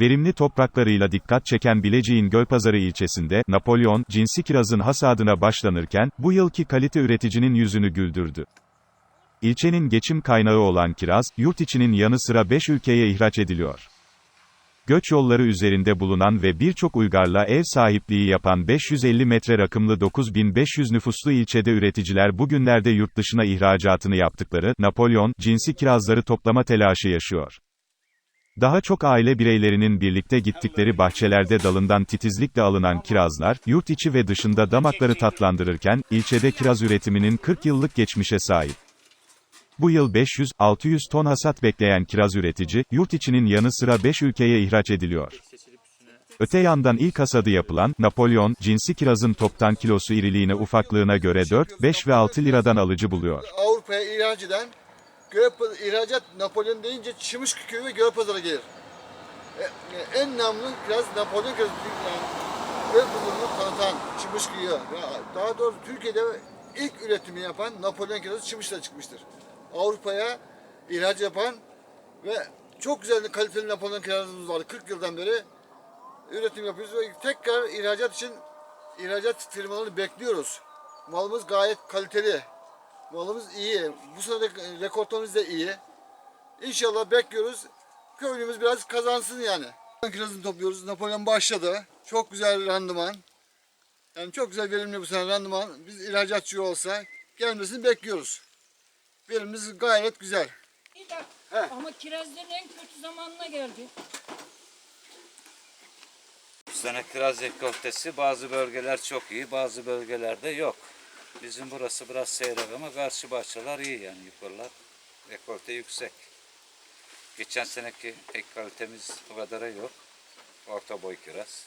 Verimli topraklarıyla dikkat çeken Bilecik'in Gölpazarı ilçesinde, Napolyon, cinsi kirazın hasadına başlanırken, bu yılki kalite üreticinin yüzünü güldürdü. İlçenin geçim kaynağı olan kiraz, yurt içinin yanı sıra 5 ülkeye ihraç ediliyor. Göç yolları üzerinde bulunan ve birçok uygarla ev sahipliği yapan 550 metre rakımlı 9500 nüfuslu ilçede üreticiler bugünlerde yurt dışına ihracatını yaptıkları, Napolyon, cinsi kirazları toplama telaşı yaşıyor. Daha çok aile bireylerinin birlikte gittikleri bahçelerde dalından titizlikle alınan kirazlar, yurt içi ve dışında damakları tatlandırırken, ilçede kiraz üretiminin 40 yıllık geçmişe sahip. Bu yıl 500-600 ton hasat bekleyen kiraz üretici, yurt içinin yanı sıra 5 ülkeye ihraç ediliyor. Öte yandan ilk hasadı yapılan, Napolyon, cinsi kirazın toptan kilosu iriliğine ufaklığına göre 4, 5 ve 6 liradan alıcı buluyor. Avrupa'ya ihraç eden Gölpazarı, ihracat Napolyon deyince Çımışkı köyü ve Gölpazarı gelir. E, e, en namlı kiraz Napolyon kirazı. Yani Gölpazarı'nı tanıtan Çımışkı'yı. Daha doğrusu Türkiye'de ilk üretimi yapan Napolyon kirazı Çımış'ta çıkmıştır. Avrupa'ya ihraç yapan ve çok güzel kaliteli Napolyon kirazımız vardı. 40 yıldan beri üretim yapıyoruz ve tekrar ihracat için ihracat firmalarını bekliyoruz. Malımız gayet kaliteli. Malımız iyi. Bu sene de rekortlarımız da iyi. İnşallah bekliyoruz. Köylümüz biraz kazansın yani. Kirazını topluyoruz. Napolyon başladı. Çok güzel randıman. Yani çok güzel verimli bu sene randıman. Biz ihracatçı olsa gelmesini bekliyoruz. Verimimiz gayet güzel. Bir dakika. He. Ama kirazların en kötü zamanına geldi. Bu sene kiraz rekoltesi bazı bölgeler çok iyi, bazı bölgelerde yok. Bizim burası biraz seyrek ama karşı bahçeler iyi yani yukarılar. Rekolte yüksek. Geçen seneki pek kalitemiz o kadar yok. Orta boy kiraz.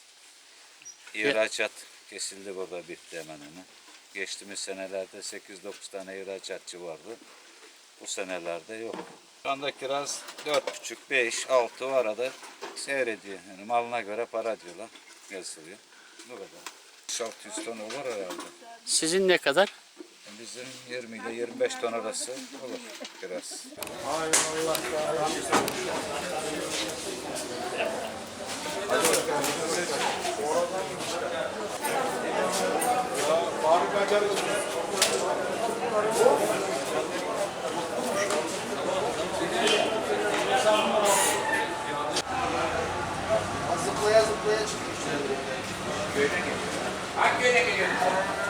İhracat kesildi burada bitti hemen hemen. Geçtiğimiz senelerde 8-9 tane ihracatçı vardı. Bu senelerde yok. Şu anda kiraz 4,5, 5, 6 o arada seyrediyor. Yani malına göre para diyorlar. Yazılıyor. Bu kadar. 600 ton olur herhalde. Sizin ne kadar? Bizim 20 ile 25 ton arası olur kiraz. Zıplaya zıplaya çıkmış. Hangi yöne geliyorsun?